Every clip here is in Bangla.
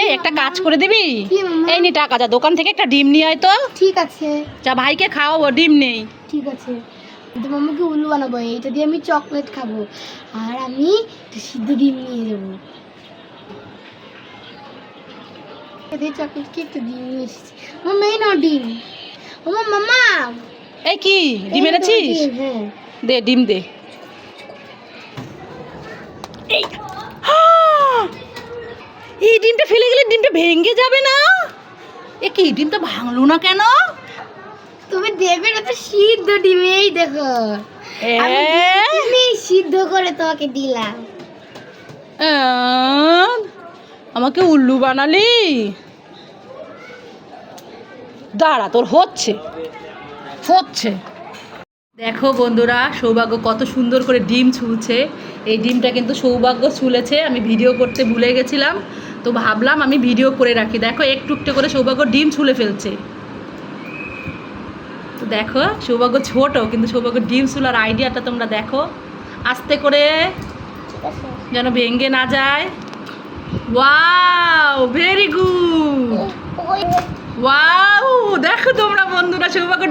এই একটা কাজ করে দিবি? এই নি টাকা যা দোকান থেকে একটা ডিম নিয়ে আয় তো। ঠিক আছে। যা ভাইকে খাওয়াবো ডিম নেই। ঠিক আছে। কিন্তু মাম্মাকে উল্লু বানাবো এইটা দিয়ে আমি চকলেট খাব। আর আমি সিদ্ধ ডিম নিয়ে যাব। চকলেট কি একটা ডিম নিয়ে এসেছি। মাম্মা এই নাও ডিম। এই কি ডিম এনেছিস? হ্যাঁ। দে ডিম দে। এই! এই ডিমটা ফেলে গেলে ডিমটা ভেঙে যাবে না? এ কি ডিমটা ভাঙলো না কেন? তুমি দেবে না তো সিদ্ধ ডিম এই দেখো। আমি সিদ্ধ করে তোমাকে দিলাম। আমাকে উল্লু বানালি? দাঁড়া তোর হচ্ছে। হচ্ছে। দেখো বন্ধুরা সৌভাগ্য কত সুন্দর করে ডিম ছুলছে। এই ডিমটা কিন্তু সৌভাগ্য ছুলেছে আমি ভিডিও করতে ভুলে গেছিলাম। তো ভাবলাম আমি ভিডিও করে রাখি। দেখো, একটু একটু করে সৌভাগ্য ডিম ছুলে ফেলছে। তো দেখো, সৌভাগ্য ছোট কিন্তু সৌভাগ্য ডিম ছুলার আইডিয়াটা তোমরা দেখো। আস্তে করে যেন ভেঙে না যায়। Wow, very good. ওয়াও, দেখো তোমরা বন্ধুরা, সৌভাগ্য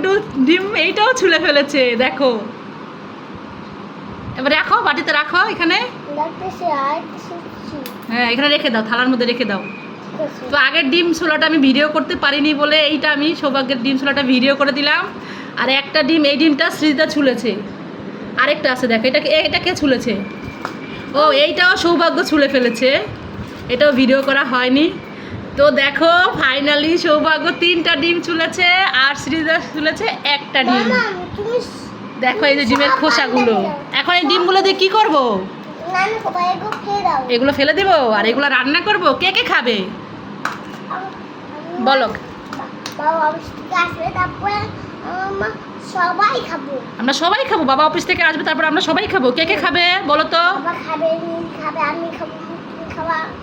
ডিম এইটাও ছুলে ফেলেছে, দেখো। এবার রাখো, বাটিতে রাখো এখানে। হ্যাঁ এখানে রেখে দাও থালার মধ্যে রেখে দাও। তো আগের ডিম ছোলাটা আমি ভিডিও করতে পারিনি বলে এইটা আমি সৌভাগ্যের ডিম ছোলাটা ভিডিও করে দিলাম। আর একটা ডিম এই ডিমটা সৃজিতা ছুলেছে। আরেকটা আছে দেখো এটা এটা কে ছুলেছে? ও এইটাও সৌভাগ্য ছুলে ফেলেছে। এটাও ভিডিও করা হয়নি। তো দেখো ফাইনালি সৌভাগ্য তিনটা ডিম ছুলেছে আর সৃজিতা ছুলেছে একটা ডিম। দেখো এই যে ডিমের খোসাগুলো। এখন এই ডিমগুলো দিয়ে কি করব? এগুলো ফেলে দিব? আর এগুলো রান্না করব? কে কে খাবে? বলো। আমরা সবাই খাব। বাবা অফিস থেকে আসবে তারপর আমরা সবাই খাব? কে কে খাবে? বলো তো।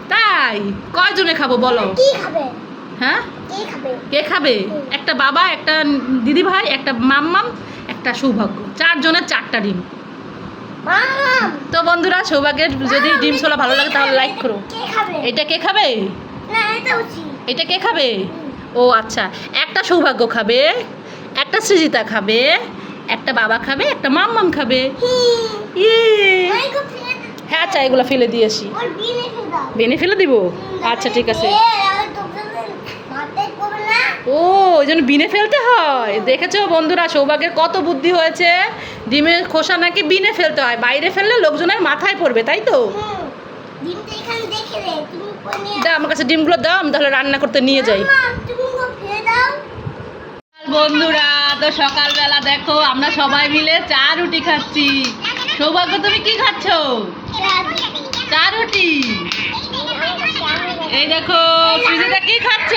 তাই? কয়জনে খাব বলো? হ্যাঁ? কে খাবে? একটা বাবা একটা দিদি ভাই একটা মাম্মাম একটা সৌভাগ্য। চারজনের চারটা ডিম। তো বন্ধুরা সৌভাগ্যের যদি ডিম ছোলা ভালো লাগে তাহলে লাইক করো। এটা কে খাবে? এটা কে খাবে? ও আচ্ছা। একটা সৌভাগ্য খাবে একটা সৃজিতা খাবে একটা বাবা খাবে একটা মাম্মাম খাবে। ইয়ে। হ্যাঁ আচ্ছা এগুলো ফেলে দিয়ে আসি। ওর বিনে ফেলে দাও। বেনে ফেলে দিব? আচ্ছা ঠিক আছে এ, আমার দোকানে মাথায় করবে না ও, ওই জন্য বিনে ফেলতে হয়। দেখেছ বন্ধুরা, সৌভাগ্যের কত বুদ্ধি হয়েছে? ডিমের খোসা নাকি বিনে ফেলতে হয়? বাইরে ফেললে লোকজনের মাথায় পড়বে, তাই তো? আমার কাছে ডিমগুলো দাও, আমি তাহলে রান্না করতে নিয়ে যাই। বন্ধুরা, তো সকালবেলা দেখো, আমরা সবাই মিলে চা রুটি খাচ্ছি। সৌভাগ্য, তুমি কি খাচ্ছ? চা রুটি। এই দেখো সৃজিতা কি খাচ্ছ?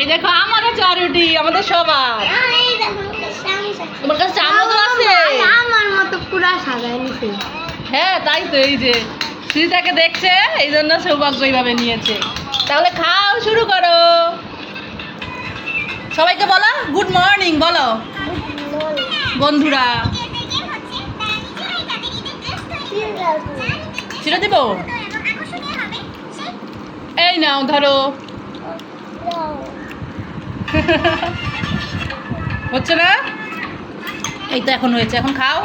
এই দেখো আমারও চা রুটি আমাদের সবার। তোমার কাছে চামচও আছে? আমার মতো পুরা সাজায় নিছে। হ্যাঁ তাই তো এই যে। সৃজিতাকে দেখছে এই জন্য সৌভাগ্য এইভাবে নিয়েছে। তাহলে খাও শুরু করো। সবাইকে বলো গুড মর্নিং বলো। বন্ধুরা। সেটা দিব? এই নাও ধরো। হচ্ছে না? এই তো এখন হয়েছে এখন খাও।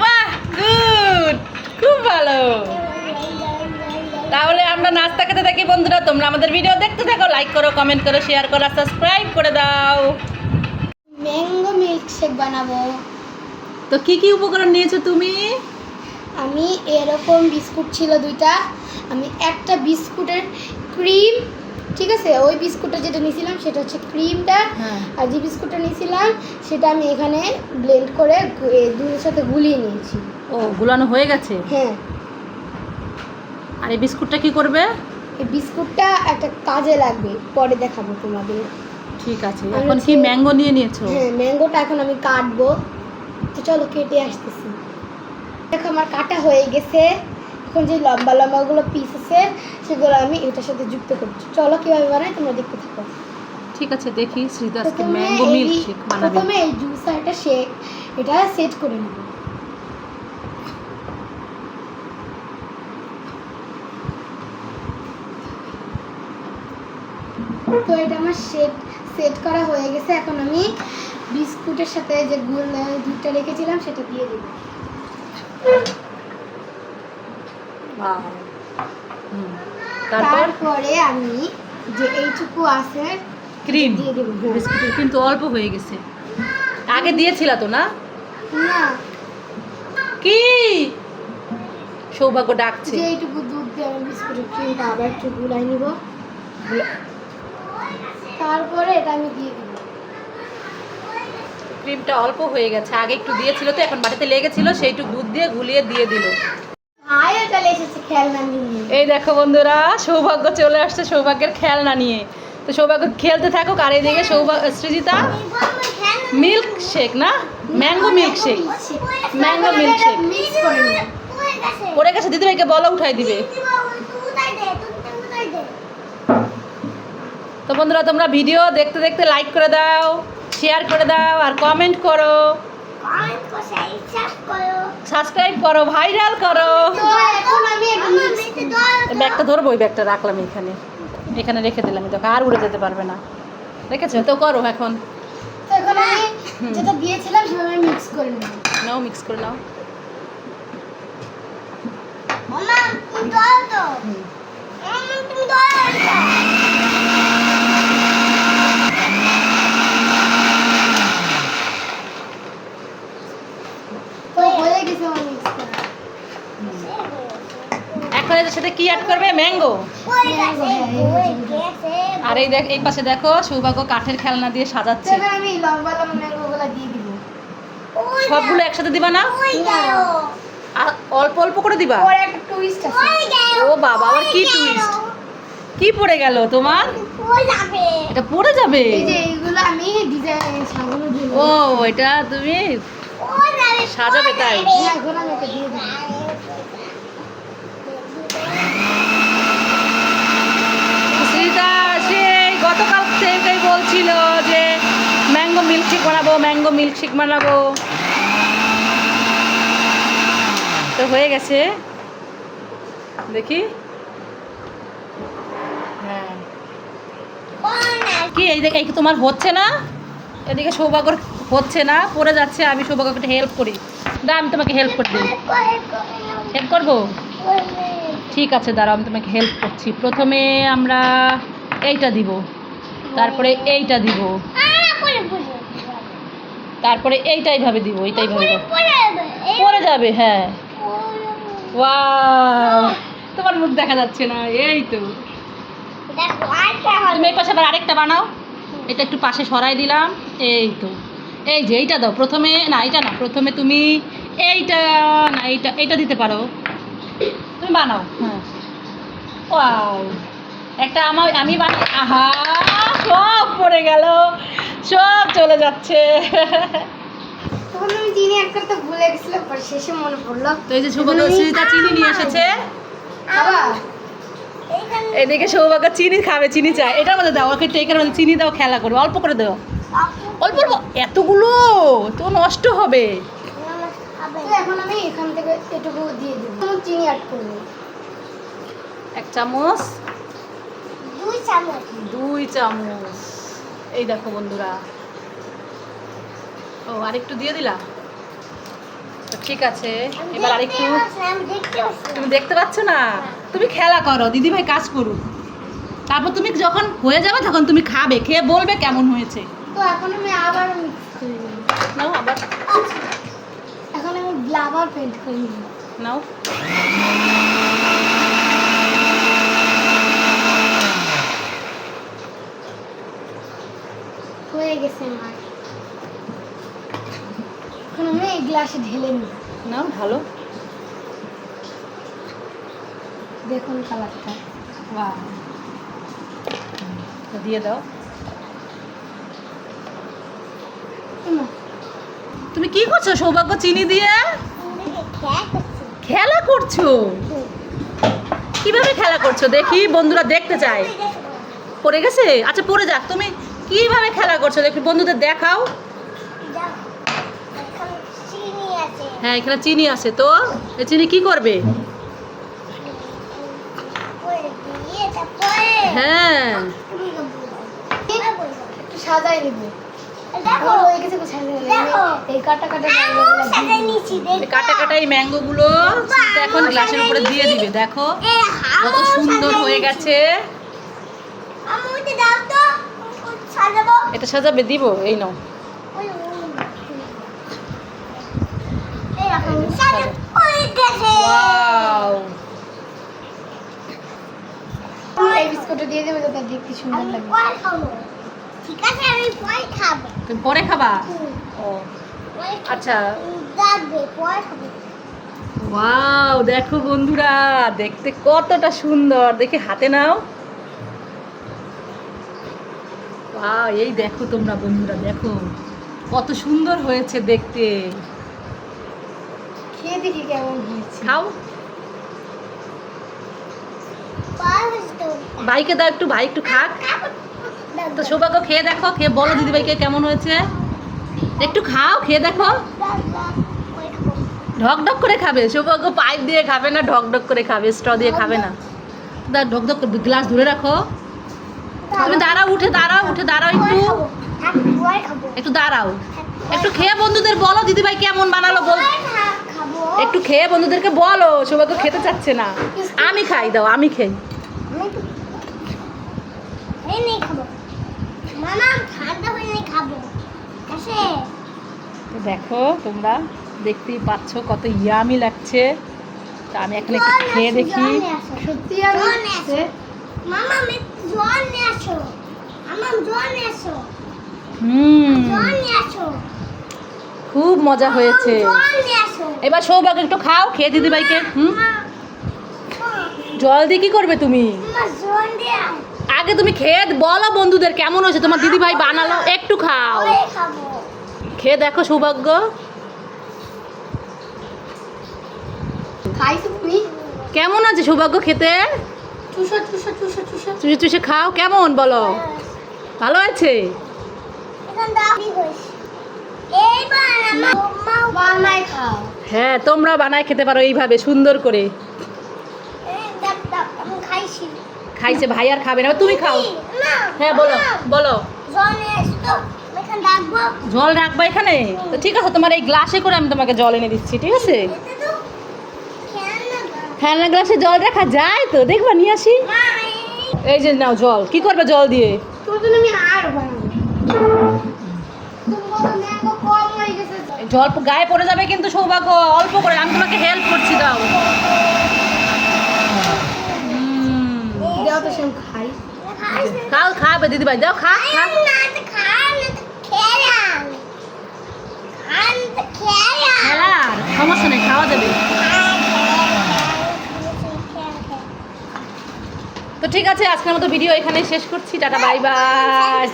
বাহ গুড খুব ভালো। তাহলে আমরা নাস্তা খেতে থাকি বন্ধুরা। তোমরা আমাদের ভিডিও দেখতে থাকো লাইক করো কমেন্ট করো শেয়ার করো সাবস্ক্রাইব করে দাও। ম্যাঙ্গো মিল্কশেক বানাবো। তো কি কি উপকরণ নিয়েছো তুমি? আমি এরকম বিস্কুট ছিল দুইটা আমি একটা বিস্কুটের ক্রিম ঠিক আছে? ওই বিস্কুটটা যেটা নিয়েছিলাম সেটা হচ্ছে ক্রিমটা। হ্যাঁ। আর যে বিস্কুটটা নিয়েছিলাম সেটা আমি এখানে ব্লেন্ড করে দুধের সাথে গুলিয়ে নিয়েছি। ও গুলানো হয়ে গেছে? হ্যাঁ। আর এই বিস্কুটটা কি করবে? এই বিস্কুটটা একটা কাজে লাগবে পরে দেখাবো তোমাদের। ঠিক আছে এখন কি ম্যাঙ্গো নিয়ে নিয়েছো? হ্যাঁ ম্যাঙ্গোটা এখন আমি কাটবো। তো চলো কেটে আসতেছি। দেখো আমার কাটা হয়ে গেছে। এখন যে লম্বা লম্বাগুলো পিস আছে সেগুলো আমি এটার সাথে যুক্ত করছি। চলো কীভাবে বানাই তোমরা দেখতে থাকো। ঠিক আছে দেখি শ্রীতা আজকে ম্যাঙ্গো মিল্কশেক বানাবে। প্রথমে এই জুসারটা সে এটা সেট করে নেব। তো এটা আমার সেট সেট করা হয়ে গেছে। এখন আমি বিস্কুটের সাথে যে গুড় দুধটা রেখেছিলাম সেটা দিয়ে দেবো। তারপর? আমি যে এইটুকু আছে ক্রিম। বিস্কুটের কিন্তু অল্প হয়ে গেছে। আগে দিয়েছিল তো না? না। কি? সৌভাগ্য ডাকছে। যে এইটুকু দুধ দিয়ে আমি বিস্কুটের ক্রিমটা আবার একটু গুলাই নিব। তারপরে এটা আমি দিয়ে দিব। ক্রিমটা অল্প হয়ে গেছে আগে একটু দিয়েছিল তো এখন বাটিতে লেগেছিল সেইটুকু দুধ দিয়ে গুলিয়ে দিয়ে দিল। এই দেখো বন্ধুরা সৌভাগ্য চলে আসছে সৌভাগ্যের খেলনা নিয়ে। তো সৌভাগ্য খেলতে থাকুক আর এইদিকে সৌভাগ্য সৃজিতা মিল্ক শেক না? Mango milk shake mango milk shake পড়ে গেছে দিদিভাইকে বলো উঠাই দিবে। তো বন্ধুরা তোমরা ভিডিও দেখতে দেখতে লাইক করে দাও। শেয়ার করে দাও আর কমেন্ট করো। সাবস্ক্রাইব করো ভাইরাল করো। ব্যাগটা ধরবো ওই ব্যাগটা রাখলাম এখানে। এখানে রেখে দিলাম দেখো আর উড়ে যেতে পারবে না। রেখেছো? তো করো এখন। যেটা দিয়েছিলাম সেভাবে মিক্স করে নাও মিক্স করে নাও। তো হয়ে গেছে আমার মিক্স করা এখন এটার সাথে কি অ্যাড করবে? ম্যাঙ্গো আর এই দেখ এই পাশে দেখো সৌভাগ্য কাঠের খেলনা দিয়ে সাজাচ্ছে। আমি লম্বা লম্বা ম্যাঙ্গোগুলো দিয়ে দিব। সবগুলো একসাথে দিবা না? আর অল্প অল্প করে দিবা? পরে একটা টুইস্ট আছে। ও বাবা আবার কি টুইস্ট কি পড়ে গেল তোমার? এটা পড়ে যাবে? এই যে এইগুলো আমি ডিজাইন সাজানো দিব ও এটা তুমি সাজাবে তাই এখন আমি এটা দিয়ে দিব শ্রীতা সেই গতকাল থেকেই বলছিল যে ম্যাঙ্গো মিল্কশেক বানাবো ম্যাঙ্গো মিল্কশেক বানাবো। তো হয়ে গেছে। দেখি। হ্যাঁ। কি, এই দেখ তোমার হচ্ছে না? এদিকে সৌভাগ্যর হচ্ছে না, পড়ে যাচ্ছে, আমি সৌভাগ্যকে হেল্প করি। দা, আমি তোমাকে হেল্প করে হেল্প করব? ঠিক আছে, দাঁড়াও, আমি তোমাকে হেল্প করছি। প্রথমে আমরা এইটা দিব। তারপরে এইটা দিব। তারপরে এইটাই ভাবে দিব এইটাই দিব। পড়ে যাবে হ্যাঁ। ওয়াও। তোমার মুখ দেখা যাচ্ছে না এই তো। তুমি এই পাশে আবার আরেকটা বানাও। এটা একটু পাশে সরাই দিলাম এই তো। এই যে এইটা দাও প্রথমে না এইটা না প্রথমে তুমি এইটা না এইটা এইটা দিতে পারো। তুমি বানাও হ্যাঁ। ওয়াও। একটা আমার আমি বানাই আহা সব পড়ে গেল। সব চলে যাচ্ছে। তখন আমি চিনি এক করতে ভুলে গেছিলাম পরে শেষে মনে পড়ল। তো এই যে সৌভাগ্য চিনি নিয়ে এসেছে। এদিকে সৌভাগ্য চিনি খাবে চিনি চায়। মধ্যে দাও ওকে টেকের মধ্যে চিনি দাও খেলা করবে। অল্প করে দাও। অল্প অল্প এতগুলো? তো নষ্ট হবে। এখন আমি এখান থেকে এটুকু দিয়ে দেবো। চিনি অ্যাড করব এক চামচ। দুই চামচ। দুই চামচ। এই দেখো বন্ধুরা। ও আরেকটু দিয়ে দিলা? তো ঠিক আছে এবার আরেকটু তুমি দেখতে পাচ্ছ না? তুমি খেলা করো দিদিভাই কাজ করুক। তারপর তুমি যখন হয়ে যাবে তখন তুমি খাবে খেয়ে বলবে কেমন হয়েছে। তো এখন আমি আবার নাও আবার। এখন আমি আবার পেন্ট করে নাও। হয়ে গেছে আমার। এখন আমি এই গ্লাসে ঢেলে নিই নাও ভালো দেখুন কালারটা। বাহ। দিয়ে দাও। তুমি কি করছ? সৌভাগ্য চিনি দিয়ে? খেলা করছ। কীভাবে খেলা করছ? দেখি বন্ধুরা দেখতে চায়। পড়ে গেছে? আচ্ছা পড়ে যাক। তুমি কীভাবে খেলা করছ? একটু বন্ধুদের দেখাও। হ্যাঁ এখানে চিনি আছে তো। এই চিনি কি করবে? হ্যাঁ। সাজাই নিব। কাটা কাটা এই কাটা কাটা ম্যাঙ্গো গুলো এখন গ্লাসের উপরে দিয়ে দিবে দেখো। কত সুন্দর হয়ে গেছে। দাও তো। এটা সাজাবে দিব এই নাও। ওই, ওই। এই রকম সাজা। গেছে ওয়াও। এই বিস্কুটটা দিয়ে দেবে যাতে দেখতে সুন্দর আমি লাগে। পরে খাব। ঠিক আছে আমি পরে খাব। তুমি পরে খাবা? ও। আচ্ছা। ওয়াও দেখো বন্ধুরা দেখতে কতটা সুন্দর। দেখে হাতে নাও। ওয়াও এই দেখো তোমরা বন্ধুরা দেখো। কত সুন্দর হয়েছে দেখতে। খেয়ে দেখি কেমন হয়েছে। খাও। ভাইকে দাও একটু ভাই একটু খাক। তো সৌভাগ্য খেয়ে দেখো খেয়ে বলো দিদিভাইকে কেমন হয়েছে। একটু খাও খেয়ে দেখো। ঢক ঢক করে খাবে। সৌভাগ্য পাইপ দিয়ে খাবে না ঢক ঢক করে খাবে স্ট্র দিয়ে খাবে না। দা ঢক ঢক করে গ্লাস ধরে রাখো। তুমি দাঁড়াও উঠে দাঁড়াও উঠে দাঁড়াও একটু। হ্যাঁ। একটু দাঁড়াও। একটু খেয়ে বন্ধুদের বলো দিদিভাই কেমন বানালো বল। একটু খেয়ে বন্ধুদেরকে বলো সৌভাগ্য খেতে চাচ্ছে না। আমি খাই দাও আমি খাই। হয়ে। তো দেখো তোমরা দেখতেই পাচ্ছ কত ইয়ামি লাগছে। তা আমি এখন একটু খেয়ে দেখি। সত্যি আমি জল নিয়ে আসো। আমার জল নিয়ে আসো। হুম জল নিয়ে আসো। খুব মজা হয়েছে। এবার সৌভাগ্য একটু খাও খেয়ে দিদিভাইকে হুম মা, জল দিয়ে কি করবে তুমি। আগে তুমি খেয়ে বলো বন্ধুদের কেমন হয়েছে তোমার দিদিভাই বানালো একটু খাও খেয়ে দেখো সৌভাগ্য কেমন আছে সৌভাগ্য খেতে চুষো চুষো খাও কেমন বলো? ভালো আছে? হ্যাঁ তোমরা বানায় খেতে পারো এইভাবে সুন্দর করে। খাইছি। খাইছে ভাই আর খাবে না তুমি খাও। হ্যাঁ বলো বলো। জল রাখবা। এখানে? তো ঠিক আছে তোমার এই গ্লাসে করে আমি তোমাকে জল এনে দিচ্ছি ঠিক আছে? না দাও। হ্যাঁ না গ্লাসে জল রাখা যায় তো? দেখবা নিয়ে আসি। এই- যে নাও জল। কি করবে জল দিয়ে? জল গায়ে পড়ে যাবে কিন্তু সৌভাগ্য। অল্প করে। আমি তোমাকে হেল্প করছি দাও। খাও খাবে দিদিভাই। দাও খা। খেলার সমস্যা নেই খাওয়া যাবে তো ঠিক আছে আজকের মতো ভিডিও এখানে শেষ করছি টাটা বাই বাই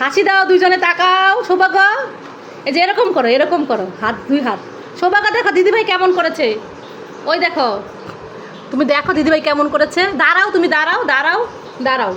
হাসি দাও দুজনে তাকাও সৌভাগ্য। এই যে এরকম করো এরকম করো হাত দুই হাত। সৌভাগ্য দেখো দিদিভাই কেমন করেছে? ওই দেখো তুমি দেখো দিদিভাই কেমন করেছে? দাঁড়াও তুমি দাঁড়াও দাঁড়াও দাঁড়াও।